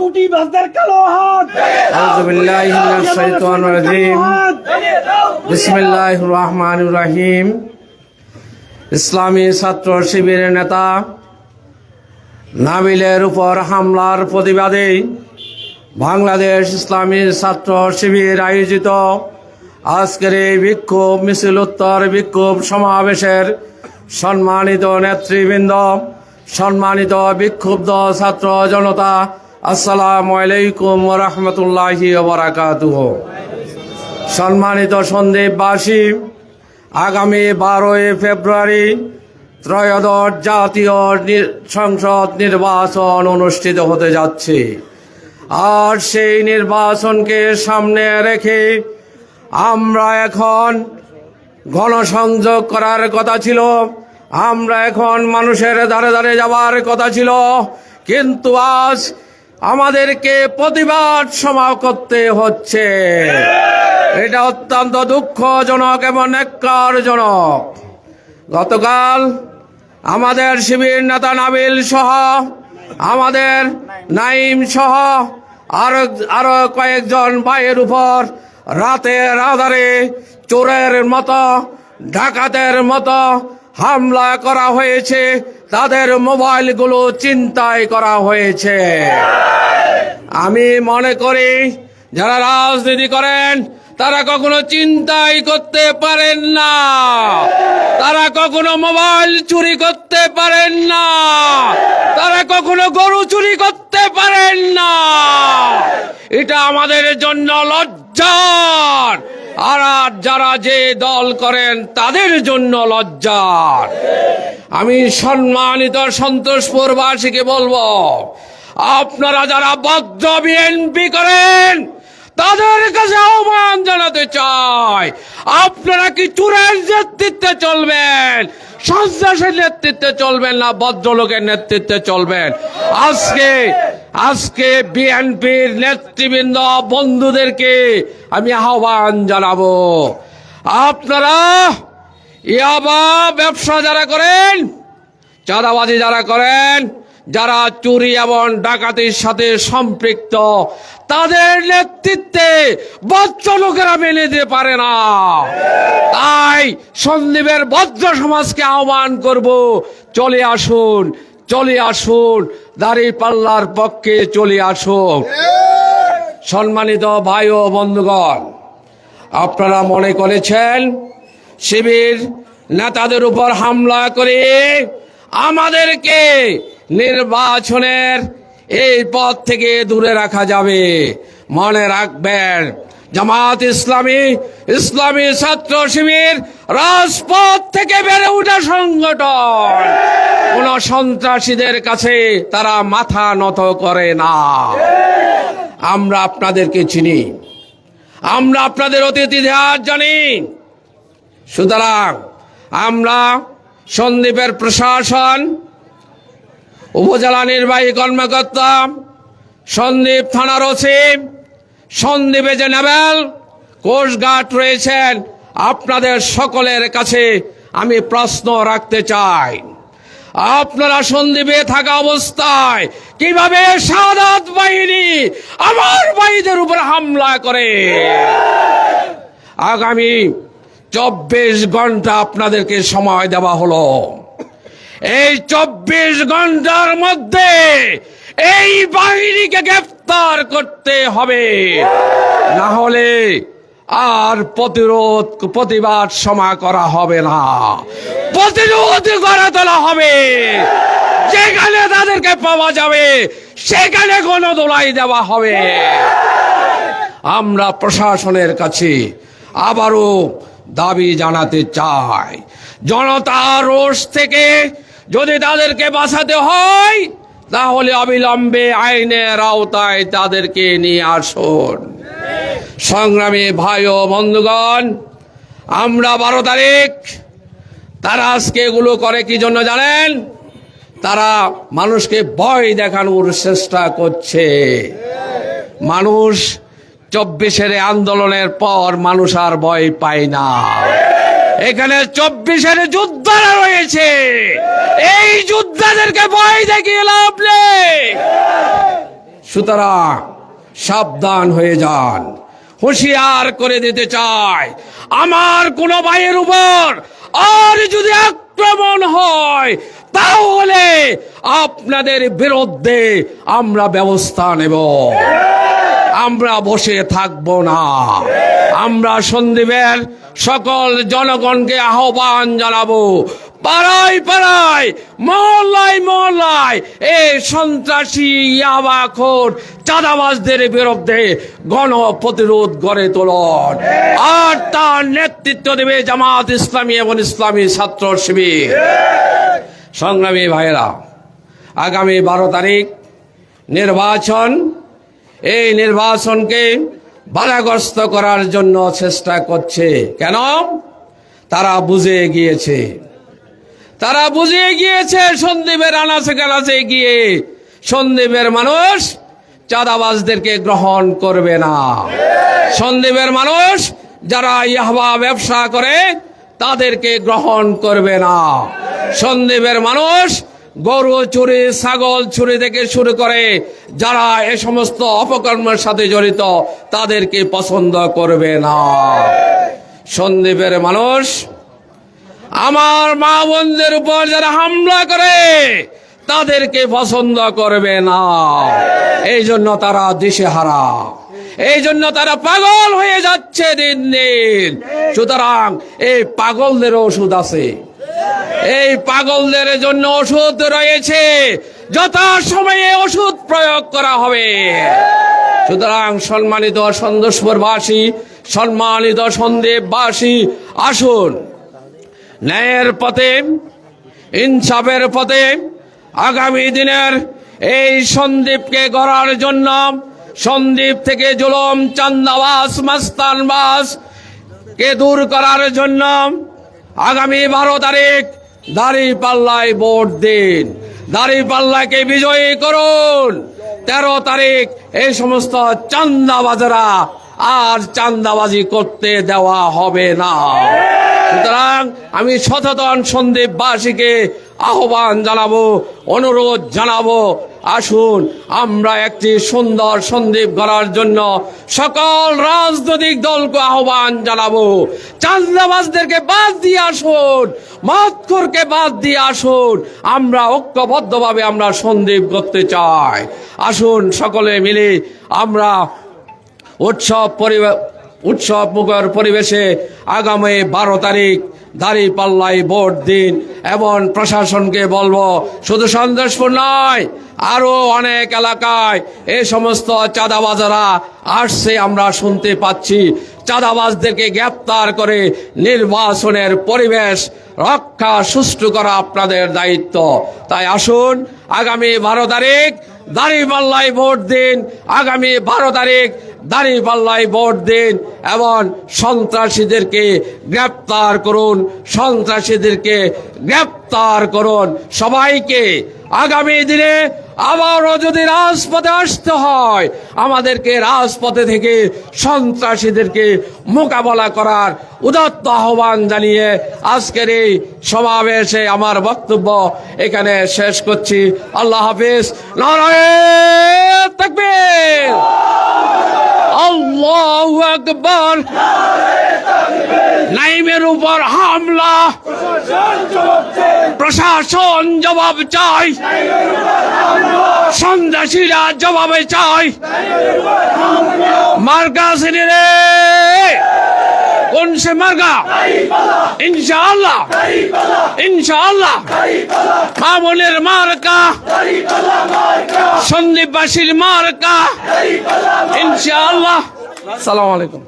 পুঁটিবাজদের কালো হাত। আউযুবিল্লাহি মিনাশ শাইতানির রাজিম। বিসমিল্লাহির রহমানির রহিম। ইসলামী ছাত্র শিবিরের নেতা, নাবিলের উপর হামলার প্রতিবাদে বাংলাদেশ ইসলামী ছাত্র শিবির আয়োজিত আজকের এই বিক্ষোভ মিছিল উত্তর বিক্ষোভ সমাবেশের সম্মানিত নেতৃবৃন্দ, সম্মানিত বিক্ষুব্ধ ছাত্র জনতা আসসালামু আলাইকুম রহমতুল্লাহি সম্মানিত সন্দীপবাসী আগামী বারোই ফেব্রুয়ারি ত্রয়োদশ জাতীয় সংসদ নির্বাচন অনুষ্ঠিত হতে যাচ্ছে। আর সেই নির্বাচনকে সামনে রেখে আমরা এখন গণসংযোগ করার কথা ছিল, আমরা এখন মানুষের ধারে ধারে যাওয়ার কথা ছিল, কিন্তু আজ আমাদেরকে প্রতিবাদ সমাও করতে হচ্ছে। এটা অত্যন্ত দুঃখজনক এবং ন্যাক্কারজনক গতকাল আমাদের শিবির নেতা নাবিল সহ, আমাদের নাইম সহ, আরও আরও কয়েকজন ভাইয়ের উপর রাতের আধারে চোরের মতো, ডাকাতের মতো হামলা করা হয়েছে। তাদের মোবাইলগুলো চিন্তায় করা হয়েছে। আমি মনে করি, যারা রাজনীতি করেন, তারা কখনো চিন্তাই করতে পারেন না। তারা কখনো মোবাইল চুরি করতে পারেন না। তারা কখনো গরু চুরি করতে পারেন না। এটা আমাদের জন্য লজ্জার আর যারা যে দল করেন, তাদের জন্য লজ্জার। আমি সম্মানিত সন্তোষপুরবাসীকে বলব, আপনারা যারা বদ্ধ বিএনপি করেন তাদের কাছে আহ্বান জানাতে আপনারা কি চুরের নেতৃত্বে চলবেন? সন্ত্রাসের নেতৃত্বে চলবেন না, ভদ্রলোকের নেতৃত্বে চলবেন? আজকে আজকে বিএনপির নেতৃবৃন্দ বন্ধুদেরকে আমি আহ্বান জানাব। আপনারা, ইয়াবা ব্যবসা যারা করেন, চাঁদাবাজি যারা করেন, যারা চুরি এবং ডাকাতির সাথে সম্পৃক্ত তাদের নেতৃত্বে বজ্র লোকেরা মেনে দিতে পারে না। তাই সন্দীপের বজ্র সমাজকে আহ্বান করব, চলে আসুন চলে আসুন দাড়ি পাল্লার পক্ষে চলে আসুন। সম্মানিত ভাই ও বন্ধুগণ, আপনারা মনে করেছেন, শিবির নেতাদের উপর হামলা করে আমাদেরকে নির্বাচনের এই পথ থেকে দূরে রাখা যাবে। মনে রাখবেন, জামাত ইসলামী ইসলামী ছাত্র শিবির রাজপথ থেকে বেড়ে ওঠা সংগঠন। কোন সন্ত্রাসীদের কাছে তারা মাথা নত করে না। আমরা আপনাদেরকে চিনি। আমরা আপনাদের অতিথি ইতিহাস জানি। সুতরাং আমরা সন্দীপের প্রশাসন উপজেলা নির্বাহী কর্মকর্তা, সন্দীপ থানার ওসি, সন্দীপে যে নেবেল কোস্টগার্ড রয়েছেন। আপনাদের সকলের কাছে আমি প্রশ্ন রাখতে চাই। আপনারা সন্দীপে থাকা অবস্থায় কীভাবে সাদাত বাহিনী আমার ভাইদের উপর হামলা করে? আগামী চব্বিশ ঘণ্টা আপনাদেরকে সময় দেওয়া হলো। এই চব্বিশ ঘণ্টার মধ্যে এই বাহিনীকে গ্রেফতার করতে হবে। না হলে আর প্রতিরোধ, প্রতিবাদ সমা করা হবে না। প্রতিরোধ গড়ে তোলা হবে। যেখানে তাদেরকে পাওয়া যাবে, সেখানে কোনো দোলাই দেওয়া হবে। আমরা প্রশাসনের কাছে আবারও দাবি জানাতে চাই, জনতার রোষ থেকে যদি তাদেরকে বাঁচাতে হয়, তাহলে অবিলম্বে আইনের আওতায় তাদেরকে নিয়ে আসুন। সংগ্রামী ভাই ও বন্ধুগণ, আমরা বারো তারিখ, তারা আজকে এগুলো করে কি জন্য জানেন? তারা মানুষকে ভয় দেখানোর চেষ্টা করছে। মানুষ চব্বিশের আন্দোলনের পর মানুষ আর ভয় পায় না। এখানে চব্বিশের যোদ্ধারা রয়েছে। এই যোদ্ধাদেরকে ভয় দেখিয়ে লাভ সুতরাং সাবধান হয়ে যান। হুঁশিয়ার করে দিতে চাই। আমার কোন ভাইয়ের উপর আর যদি আক্রমণ হয়, তাহলে আপনাদের বিরুদ্ধে আমরা ব্যবস্থা নেব। আমরা বসে থাকব না। আমরা সন্দীপের সকল জনগণকে আহ্বান জানাব। পাড়ায় পাড়ায়, মহল্লায় মহল্লায় এই সন্ত্রাসী ইয়াবাখোর চাঁদাবাজদের বিরুদ্ধে গণ প্রতিরোধ গড়ে তোলন। আর তার নেতৃত্ব দেবে জামাত ইসলামী এবং ইসলামী ছাত্র শিবির। সংগ্রামী ভাইয়েরা, আগামী বারো তারিখ নির্বাচন। এই নির্বাচনকে বাধাগ্রস্ত করার জন্য চেষ্টা করছে। কেন? তারা বুঝে গিয়েছে। তারা বুঝে গিয়েছে, সন্দীপের আনাচে কানাচে গিয়ে সন্দীপের মানুষ চাঁদাবাজদেরকে গ্রহণ করবে না। সন্দীপের মানুষ যারা ইয়াহবা ব্যবসা করে, তাদেরকে গ্রহণ করবে না। সন্দীপের মানুষ গরু চুরি, ছাগল চুরি থেকে শুরু করে যারা এ সমস্ত অপকর্মের সাথে জড়িত, তাদেরকে পছন্দ করবে না। সন্দীপের মানুষ, আমার মা বোনদের উপর যারা হামলা করে, তাদেরকে পছন্দ করবে না। এই জন্য তারা দিশেহারা। এই জন্য তারা পাগল হয়ে যাচ্ছে দিন দিন। সুতরাং এই পাগলদের ওষুধ আছে। এই পাগলদের জন্য ওষুধ রয়েছে। যথা সময়ে ওষুধ প্রয়োগ করা হবে। সুতরাং সম্মানিত সন্দোষপুরবাসী সম্মানিত সন্দেববাসী আসুন। ন্যায়ের পথে, ইনসাফের পথে আগামী দিনের এই সন্দীপকে গড়ার জন্য সন্দীপ থেকে জুলম চান্দাবাস মাস্তানবাস কে দূর করার জন্য আগামী বারো তারিখ দাড়ি পাল্লায় ভোট দিন। দাড়ি পাল্লাকে বিজয়ী করুন। তেরো তারিখ এই সমস্ত চান্দাবাজারা আর চান্দাবাজি করতে দেওয়া হবে না। সুতরাং আমি সচেতন সন্দীপবাসীকে আহ্বান জানাব, অনুরোধ জানাব। আসুন, আমরা একটি সুন্দর সন্দীপ গড়ার জন্য সকল রাজনৈতিক দলকে আহ্বান জানাব। চান্দাবাজদেরকে বাদ দিয়ে আসুন মৎখরকে বাদ দিয়ে আসুন। আমরা ঐক্যবদ্ধভাবে আমরা সন্দীপ করতে চাই। আসুন, সকলে মিলে আমরা উৎসব পরিবে- উৎসব মুখর পরিবেশে আগামী বারো তারিখ দাড়ি পাল্লায় ভোট দিন। এবং প্রশাসনকে বলব, শুধু সন্দেশপুর নয়, আরও অনেক এলাকায় এই সমস্ত চাঁদাবাজারা আসছে, আমরা শুনতে পাচ্ছি। চাঁদাবাজদেরকে গ্রেপ্তার করে নির্বাচনের পরিবেশ রক্ষা সুষ্ঠু করা আপনাদের দায়িত্ব। তাই আসুন, আগামী বারো তারিখ দাড়ি পাল্লায় ভোট দিন। আগামী বারো তারিখ দাড়ি পাল্লায় ভোট দিন এবং সন্ত্রাসীদেরকে গ্রেপ্তার করুন, সন্ত্রাসীদেরকে গ্রেপ্তার করুন। সবাইকে আগামী দিনে আবারও যদি রাজপথে আসতে হয়, আমাদেরকে রাজপথে থেকে সন্ত্রাসীদেরকে মোকাবেলা করার উদাত্ত আহ্বান জানিয়ে আজকের এই সমাবেশে আমার বক্তব্য এখানে শেষ করছি। আল্লাহ হাফিজ। নারায়ণ আকবার। নাইমের উপর হামলা। প্রশাসন জবাব চাই। সন্ত্রাসীরা জবাবে চাই। মার্কা শ্রেণি রে। কোন সে মার্কা? ইনশাআল্লাহ। ইনশাআল্লাহ। মামুনের মার্কা। সন্দীপবাসীর মার্কা। ইনশাআল্লাহ। সালাম আলাইকুম।